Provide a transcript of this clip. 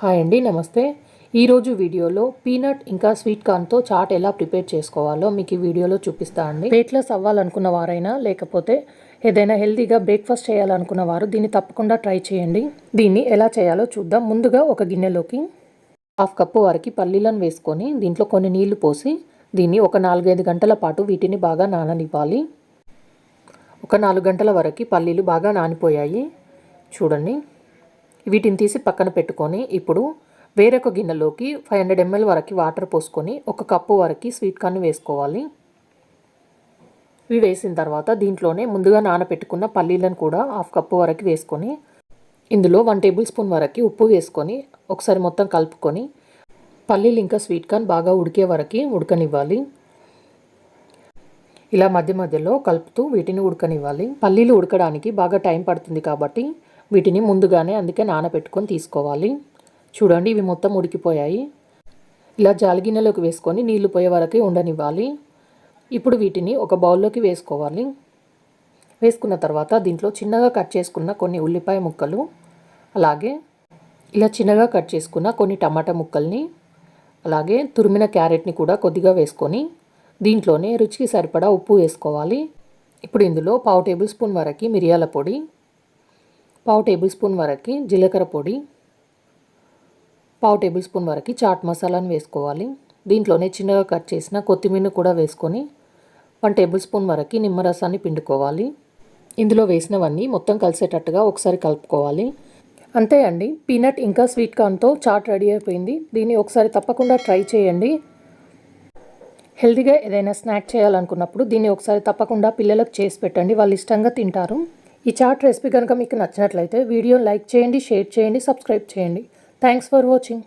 Hi అండి నమస్తే. ఈరోజు వీడియోలో పీనట్ ఇంకా స్వీట్ కార్న్తో చాట్ ఎలా ప్రిపేర్ చేసుకోవాలో మీకు ఈ వీడియోలో చూపిస్తా అండి. వెయిట్ లాస్ అవ్వాలనుకున్న వారైనా లేకపోతే ఏదైనా హెల్తీగా బ్రేక్ఫాస్ట్ చేయాలనుకున్న వారు దీన్ని తప్పకుండా ట్రై చేయండి. దీన్ని ఎలా చేయాలో చూద్దాం. ముందుగా ఒక గిన్నెలోకి హాఫ్ కప్పు వరకు పల్లీలను వేసుకొని దీంట్లో కొన్ని నీళ్ళు పోసి దీన్ని ఒక నాలుగైదు గంటల పాటు వీటిని బాగా నాననివ్వాలి. ఒక నాలుగు గంటల వరకు పల్లీలు బాగా నానిపోయాయి. చూడండి. వీటిని తీసి పక్కన పెట్టుకొని ఇప్పుడు వేరొక గిన్నెలోకి ఫైవ్ హండ్రెడ్ ఎంఎల్ వరకు వాటర్ పోసుకొని ఒక కప్పు వరకు స్వీట్ కార్న్ వేసుకోవాలి. ఇవి వేసిన తర్వాత దీంట్లోనే ముందుగా నానబెట్టుకున్న పల్లీలను కూడా హాఫ్ కప్పు వరకు వేసుకొని ఇందులో వన్ టేబుల్ స్పూన్ వరకు ఉప్పు వేసుకొని ఒకసారి మొత్తం కలుపుకొని పల్లీలు ఇంకా స్వీట్ కార్న్ బాగా ఉడికే వరకు ఉడకనివ్వాలి. ఇలా మధ్య మధ్యలో కలుపుతూ వీటిని ఉడకనివ్వాలి. పల్లీలు ఉడకడానికి బాగా టైం పడుతుంది కాబట్టి వీటిని ముందుగానే అందుకే నానబెట్టుకొని తీసుకోవాలి. చూడండి ఇవి మొత్తం ఉడికిపోయాయి. ఇలా జాలిగిన్నెలోకి వేసుకొని నీళ్ళు పోయే వరకు ఉండనివ్వాలి. ఇప్పుడు వీటిని ఒక బౌల్లోకి వేసుకోవాలి. వేసుకున్న తర్వాత దీంట్లో చిన్నగా కట్ చేసుకున్న కొన్ని ఉల్లిపాయ ముక్కలు అలాగే ఇలా చిన్నగా కట్ చేసుకున్న కొన్ని టమాటా ముక్కల్ని అలాగే తురిమిన క్యారెట్ని కూడా కొద్దిగా వేసుకొని దీంట్లోనే రుచికి సరిపడా ఉప్పు వేసుకోవాలి. ఇప్పుడు ఇందులో పావు టేబుల్ స్పూన్ వరకు మిరియాల పొడి పావు టేబుల్ స్పూన్ వరకు జీలకర్ర పొడి పావు టేబుల్ స్పూన్ వరకు చాట్ మసాలాను వేసుకోవాలి. దీంట్లోనే చిన్నగా కట్ చేసిన కొత్తిమీర కూడా వేసుకొని వన్ టేబుల్ స్పూన్ వరకు నిమ్మరసాన్ని పిండుకోవాలి. ఇందులో వేసినవన్నీ మొత్తం కలిసేటట్టుగా ఒకసారి కలుపుకోవాలి. అంతే అండి. పీనట్ ఇంకా స్వీట్ కార్న్తో చాట్ రెడీ అయిపోయింది. దీన్ని ఒకసారి తప్పకుండా ట్రై చేయండి. హెల్తీగా ఏదైనా స్నాక్ చేయాలనుకున్నప్పుడు దీన్ని ఒకసారి తప్పకుండా పిల్లలకు చేసి పెట్టండి. వాళ్ళు ఇష్టంగా తింటారు. ఈ చాట్ రెసిపీ కనుక మీకు నచ్చినట్లయితే వీడియోని లైక్ చేయండి షేర్ చేయండి సబ్స్క్రైబ్ చేయండి. Thanks for watching